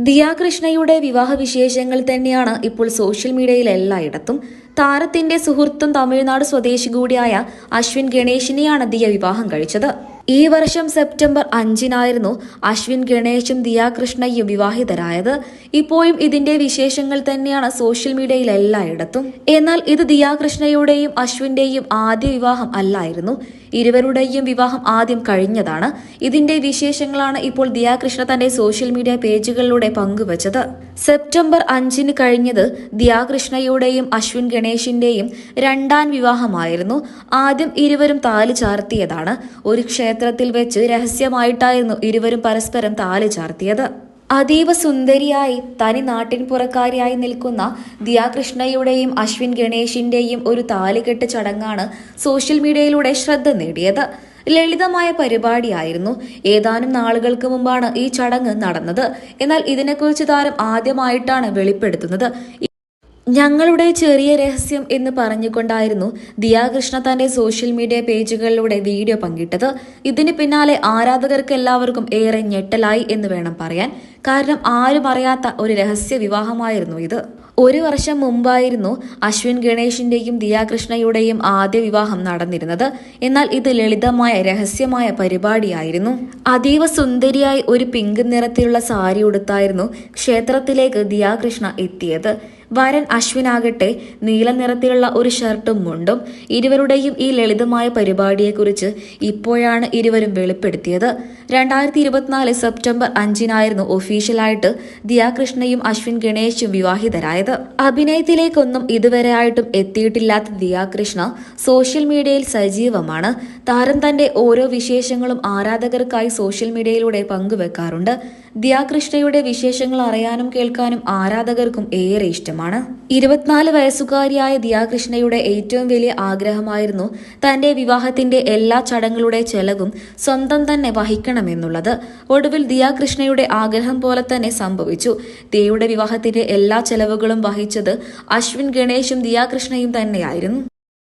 ദിയാകൃഷ്ണയുടെ വിവാഹ വിശേഷങ്ങൾ തന്നെയാണ് ഇപ്പോൾ സോഷ്യൽ മീഡിയയിൽ എല്ലായിടത്തും. താരത്തിന്റെ സുഹൃത്തും തമിഴ്നാട് സ്വദേശി കൂടിയായ അശ്വിൻ ഗണേഷിനെയാണ് ദിയ വിവാഹം കഴിച്ചത്. ഈ വർഷം സെപ്റ്റംബർ അഞ്ചിനായിരുന്നു അശ്വിൻ ഗണേഷും ദിയാകൃഷ്ണയും വിവാഹിതരായത്. ഇപ്പോഴും ഇതിന്റെ വിശേഷങ്ങൾ തന്നെയാണ് സോഷ്യൽ മീഡിയയിൽ എല്ലായിടത്തും. എന്നാൽ ഇത് ദിയാകൃഷ്ണയുടെയും അശ്വിന്റെയും ആദ്യ വിവാഹം അല്ലായിരുന്നു. ഇരുവരുടെയും വിവാഹം ആദ്യം കഴിഞ്ഞതാണ്. ഇതിന്റെ വിശേഷങ്ങളാണ് ഇപ്പോൾ ദിയാകൃഷ്ണ തന്റെ സോഷ്യൽ മീഡിയ പേജുകളിലൂടെ പങ്കുവച്ചത്. സെപ്റ്റംബർ അഞ്ചിന് കഴിഞ്ഞത് ദിയാകൃഷ്ണയുടെയും അശ്വിൻ ഗണേഷിന്റെയും രണ്ടാം വിവാഹമായിരുന്നു. ആദ്യം ഇരുവരും താലി ചാർത്തിയതാണ്. ഒരു ക്ഷേത്രത്തിൽ വെച്ച് രഹസ്യമായിട്ടായിരുന്നു ഇരുവരും പരസ്പരം താലി ചാർത്തിയത്. അതീവ സുന്ദരിയായി തനി നാട്ടിൻ പുറക്കാരിയായി നിൽക്കുന്ന ദിയാകൃഷ്ണയുടെയും അശ്വിൻ ഗണേഷിന്റെയും ഒരു താലികെട്ട് ചടങ്ങാണ് സോഷ്യൽ മീഡിയയിലൂടെ ശ്രദ്ധ നേടിയത്. ലളിതമായ പരിപാടിയായിരുന്നു ഏതാനും നാളുകൾക്ക് മുമ്പാണ് ഈ ചടങ്ങ് നടന്നത്. എന്നാൽ ഇതിനെക്കുറിച്ച് താരം ആദ്യമായിട്ടാണ് വെളിപ്പെടുത്തുന്നത്. ഞങ്ങളുടെ ചെറിയ രഹസ്യം എന്ന് പറഞ്ഞുകൊണ്ടായിരുന്നു ദിയാകൃഷ്ണ തന്റെ സോഷ്യൽ മീഡിയ പേജുകളിലൂടെ വീഡിയോ പങ്കിട്ടത്. ഇതിന് പിന്നാലെ ആരാധകർക്ക് എല്ലാവർക്കും ഏറെ ഞെട്ടലായി എന്ന് വേണം പറയാൻ. കാരണം ആരും അറിയാത്ത ഒരു രഹസ്യ വിവാഹമായിരുന്നു ഇത്. ഒരു വർഷം മുമ്പായിരുന്നു അശ്വിൻ ഗണേഷിന്റെയും ദിയാകൃഷ്ണയുടെയും ആദ്യ വിവാഹം നടന്നിരുന്നത്. എന്നാൽ ഇത് ലളിതമായ രഹസ്യമായ പരിപാടിയായിരുന്നു. അതീവ സുന്ദരിയായി ഒരു പിങ്ക് നിറത്തിലുള്ള സാരി ഉടുത്തായിരുന്നു ക്ഷേത്രത്തിലേക്ക് ദിയാകൃഷ്ണ എത്തിയത്. വരൻ അശ്വിനാകട്ടെ നീല നിറത്തിലുള്ള ഒരു ഷർട്ടും മുണ്ടും ഇരുവരുടെയും ഈ ലളിതമായ പരിപാടിയെക്കുറിച്ച് ഇപ്പോഴാണ് ഇരുവരും വെളിപ്പെടുത്തിയത്. രണ്ടായിരത്തി ഇരുപത്തിനാല് സെപ്റ്റംബർ അഞ്ചിനായിരുന്നു ഒഫീഷ്യലായിട്ട് ദിയാകൃഷ്ണയും അശ്വിൻ ഗണേശും വിവാഹിതരായത്. അഭിനയത്തിലേക്കൊന്നും ഇതുവരെയായിട്ടും എത്തിയിട്ടില്ലാത്ത ദിയാകൃഷ്ണ സോഷ്യൽ മീഡിയയിൽ സജീവമാണ്. താരം തന്റെ ഓരോ വിശേഷങ്ങളും ആരാധകർക്കായി സോഷ്യൽ മീഡിയയിലൂടെ പങ്കുവെക്കാറുണ്ട്. ദിയാകൃഷ്ണയുടെ വിശേഷങ്ങൾ അറിയാനും കേൾക്കാനും ആരാധകർക്കും ഏറെ ഇഷ്ടമാണ്. ഇരുപത്തിനാല് വയസ്സുകാരിയായ ദിയാകൃഷ്ണയുടെ ഏറ്റവും വലിയ ആഗ്രഹമായിരുന്നു തന്റെ വിവാഹത്തിന്റെ എല്ലാ ചടങ്ങുകളുടെ ചെലവും സ്വന്തം തന്നെ വഹിക്കണമെന്നുള്ളത്. ഒടുവിൽ ദിയാകൃഷ്ണയുടെ ആഗ്രഹം പോലെ തന്നെ സംഭവിച്ചു. ദിയയുടെ വിവാഹത്തിന്റെ എല്ലാ ചെലവുകളും വഹിച്ചത് അശ്വിൻ ഗണേശും ദിയാകൃഷ്ണയും തന്നെയായിരുന്നു.